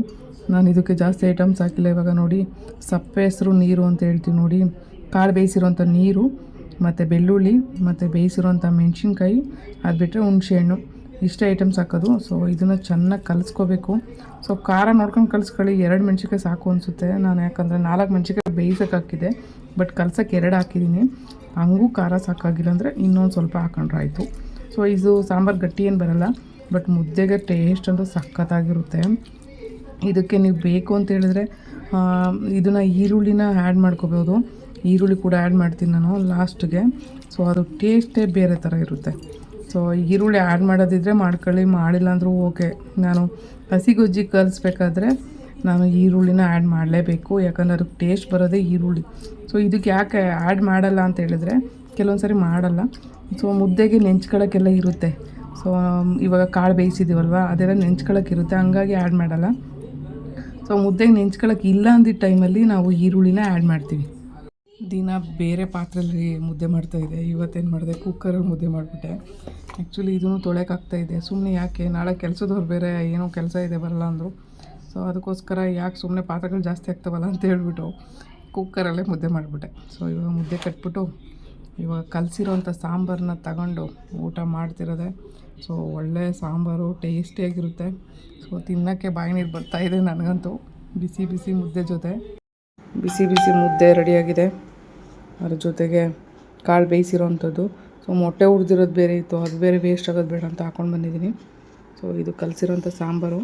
ನಾನು ಇದಕ್ಕೆ ಜಾಸ್ತಿ ಐಟಮ್ಸ್ ಹಾಕಿಲ್ಲ. ಇವಾಗ ನೋಡಿ, ಸಪ್ಪೆ ಹೆಸರು ನೀರು ಅಂತ ಹೇಳ್ತೀವಿ ನೋಡಿ. ಕಾಳು ಬೇಯಿಸಿರೋಂಥ ನೀರು, ಮತ್ತು ಬೆಳ್ಳುಳ್ಳಿ, ಮತ್ತು ಬೇಯಿಸಿರೋಂಥ ಮೆಣಸಿನ್ಕಾಯಿ ಅದು ಬಿಟ್ಟರೆ ಹುಣಸೆಹಣ್ಣು ಇಷ್ಟೇ ಐಟಮ್ಸ್ ಹಾಕೋದು. ಸೊ ಇದನ್ನು ಚೆನ್ನಾಗಿ ಕಲಿಸ್ಕೋಬೇಕು. ಸೊ ಖಾರ ನೋಡ್ಕೊಂಡು ಕಲಿಸ್ಕೊಳ್ಳಿ. ಎರಡು ಮೆಣಸಿನ್ಕಾಯಿ ಸಾಕು ಅನಿಸುತ್ತೆ. ನಾನು ಯಾಕಂದರೆ ನಾಲ್ಕು ಮೆಣಸಿನ್ಕಾಯಿ ಬೇಯಿಸೋಕೆ ಹಾಕಿದ್ದೆ. ಬಟ್ ಕಲ್ಸೋಕೆ ಎರಡು ಹಾಕಿದ್ದೀನಿ. ಹಂಗೂ ಖಾರ ಸಾಕಾಗಿಲ್ಲ ಅಂದರೆ ಇನ್ನೊಂದು ಸ್ವಲ್ಪ ಹಾಕೊಂಡ್ರೆ ಆಯಿತು. ಸೊ ಇದು ಸಾಂಬಾರು ಗಟ್ಟಿ ಏನು ಬರಲ್ಲ. ಬಟ್ ಮುದ್ದೆಗೆ ಟೇಸ್ಟ್ ಅಂತೂ ಸಖತ್ತಾಗಿರುತ್ತೆ. ಇದಕ್ಕೆ ನೀವು ಬೇಕು ಅಂತ ಹೇಳಿದ್ರೆ ಇದನ್ನು ಈರುಳ್ಳಿನ ಆ್ಯಡ್ ಮಾಡ್ಕೋಬೋದು. ಈರುಳ್ಳಿ ಕೂಡ ಆ್ಯಡ್ ಮಾಡ್ತೀನಿ ನಾನು ಲಾಸ್ಟ್ಗೆ ಸೊ ಅದು ಟೇಸ್ಟೇ ಬೇರೆ ಥರ ಇರುತ್ತೆ. ಸೊ ಈರುಳ್ಳಿ ಆ್ಯಡ್ ಮಾಡೋದಿದ್ರೆ ಮಾಡ್ಕೊಳ್ಳಿ ಮಾಡಿಲ್ಲ ಅಂದರೂ ಓಕೆ ನಾನು ಹಸಿ ಹಸಿಗೊಜ್ಜಿ ಕಲಿಸ್ಬೇಕಾದ್ರೆ ನಾನು ಈರುಳ್ಳಿನ ಆ್ಯಡ್ ಮಾಡಲೇಬೇಕು, ಯಾಕಂದರೆ ಅದಕ್ಕೆ ಟೇಸ್ಟ್ ಬರೋದೇ ಈರುಳ್ಳಿ. ಸೊ ಇದಕ್ಕೆ ಯಾಕೆ ಆ್ಯಡ್ ಮಾಡಲ್ಲ ಅಂತ ಹೇಳಿದ್ರೆ ಕೆಲವೊಂದು ಸರಿ ಮಾಡಲ್ಲ. ಸೊ ಮುದ್ದೆಗೆ ನೆಂಚ್ಕೊಳ್ಳೋಕ್ಕೆಲ್ಲ ಇರುತ್ತೆ. ಸೊ ಇವಾಗ ಕಾಳು ಬೇಯಿಸಿದ್ದೀವಲ್ವ ಅದೆಲ್ಲ ನೆಂಚ್ಕೊಳ್ಳೋಕೆ ಇರುತ್ತೆ, ಹಂಗಾಗಿ ಆ್ಯಡ್ ಮಾಡಲ್ಲ. ಸೊ ಮುದ್ದೆಗೆ ನೆಂಚ್ಕೊಳ್ಳೋಕೆ ಇಲ್ಲ ಅಂದಿದ್ದ ಟೈಮಲ್ಲಿ ನಾವು ಈರುಳ್ಳಿನ ಆ್ಯಡ್ ಮಾಡ್ತೀವಿ. ದಿನ ಬೇರೆ ಪಾತ್ರೆಯಲ್ಲಿ ಮುದ್ದೆ ಮಾಡ್ತಾಯಿದ್ದೆ ಇವತ್ತೇನು ಮಾಡಿದೆ? ಕುಕ್ಕರಲ್ಲಿ ಮುದ್ದೆ ಮಾಡಿಬಿಟ್ಟೆ. ಆ್ಯಕ್ಚುಲಿ ಇದನ್ನು ಇದೆ. ಸುಮ್ಮನೆ ಯಾಕೆ? ನಾಳೆ ಕೆಲಸದವ್ರು ಬೇರೆ ಏನೋ ಕೆಲಸ ಇದೆ ಬರಲ್ಲ ಅಂದರು. ಸೊ ಅದಕ್ಕೋಸ್ಕರ ಯಾಕೆ ಸುಮ್ಮನೆ ಪಾತ್ರೆಗಳು ಜಾಸ್ತಿ ಆಗ್ತಾವಲ್ಲ ಅಂತ ಹೇಳ್ಬಿಟ್ಟು ಕುಕ್ಕರಲ್ಲೇ ಮುದ್ದೆ ಮಾಡಿಬಿಟ್ಟೆ. ಸೊ ಇವಾಗ ಮುದ್ದೆ ಕಟ್ಬಿಟ್ಟು ಇವಾಗ ಕಲಸಿರೋಂಥ ಸಾಂಬಾರನ್ನ ತಗೊಂಡು ಊಟ ಮಾಡ್ತಿರೋದೆ. ಸೊ ಒಳ್ಳೆ ಸಾಂಬಾರು ಟೇಸ್ಟಿಯಾಗಿರುತ್ತೆ ಸೊ ತಿನ್ನೋಕ್ಕೆ ಬಾಯಿ ನೀರು ಬರ್ತಾಯಿದೆ ನನಗಂತೂ. ಬಿಸಿ ಬಿಸಿ ಮುದ್ದೆ ಜೊತೆ. ಬಿಸಿ ಬಿಸಿ ಮುದ್ದೆ ರೆಡಿಯಾಗಿದೆ. ಅದ್ರ ಜೊತೆಗೆ ಕಾಳು ಬೇಯಿಸಿರೋವಂಥದ್ದು ಸೊ, ಮೊಟ್ಟೆ ಉಡ್ದಿರೋದು ಬೇರೆ ಇತ್ತು. ಅದು ಬೇರೆ ವೇಸ್ಟ್ ಆಗೋದು ಬೇಡ ಅಂತ ಹಾಕೊಂಡು ಬಂದಿದ್ದೀನಿ. ಸೊ, ಇದು ಕಲಸಿರೋಂಥ ಸಾಂಬಾರು.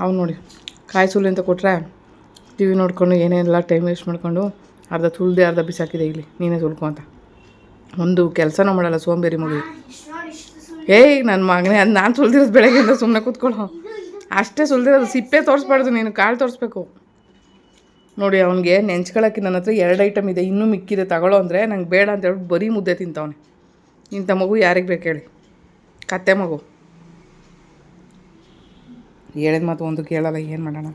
ಅವ್ನು ನೋಡಿ, ಕಾಯಿ ಸುಲಿ ಅಂತ ಕೊಟ್ಟರೆ ಟಿ ವಿ ನೋಡ್ಕೊಂಡು ಏನೇನೆಲ್ಲ ಟೈಮ್ ವೇಸ್ಟ್ ಮಾಡ್ಕೊಂಡು ಅರ್ಧ ತುಳ್ದೆ ಅರ್ಧ ಬಿಸಾಕಿದೆ ಇಲ್ಲಿ. ನೀನೇ ಸುಲ್ಕೊ ಅಂತ. ಒಂದು ಕೆಲಸನೂ ಮಾಡಲ್ಲ ಸೋಂಬೇರಿ ಮಗು ಏಯ್ ನನ್ನ ಮಗನೇ, ಅದು ನಾನು ಸುಲ್ದಿರೋದು ಬೆಳಗ್ಗೆಯಿಂದ ಸುಮ್ಮನೆ ಕೂತ್ಕೊಳ್ಳೋ ಅಷ್ಟೇ ಸುಲ್ದಿರೋದು ಸಿಪ್ಪೆ ತೋರಿಸ್ಬಾರ್ದು ನೀನು. ಕಾಳು ತೋರಿಸ್ಬೇಕು. ನೋಡಿ, ಅವ್ನಿಗೆ ನೆಂಚ್ಕೊಳ್ಳೋಕ್ಕೆ ನನ್ನ ಹತ್ರ ಎರಡು ಐಟಮ್ ಇದೆ, ಇನ್ನೂ ಮಿಕ್ಕಿದೆ, ತಗೊಳ್ಳೋ ಅಂದರೆ ನಂಗೆ ಬೇಡ ಅಂತ ಹೇಳ್ಬಿಟ್ಟು ಬರೀ ಮುದ್ದೆ ತಿಂತವನೆ. ಇಂಥ ಮಗು ಯಾರಿಗೆ ಬೇಕು ಹೇಳಿ? ಕತ್ತೆ ಮಗು. ಹೇಳಿದ ಮಾತು ಒಂದು ಕೇಳಲ್ಲ, ಏನು ಮಾಡೋಣ?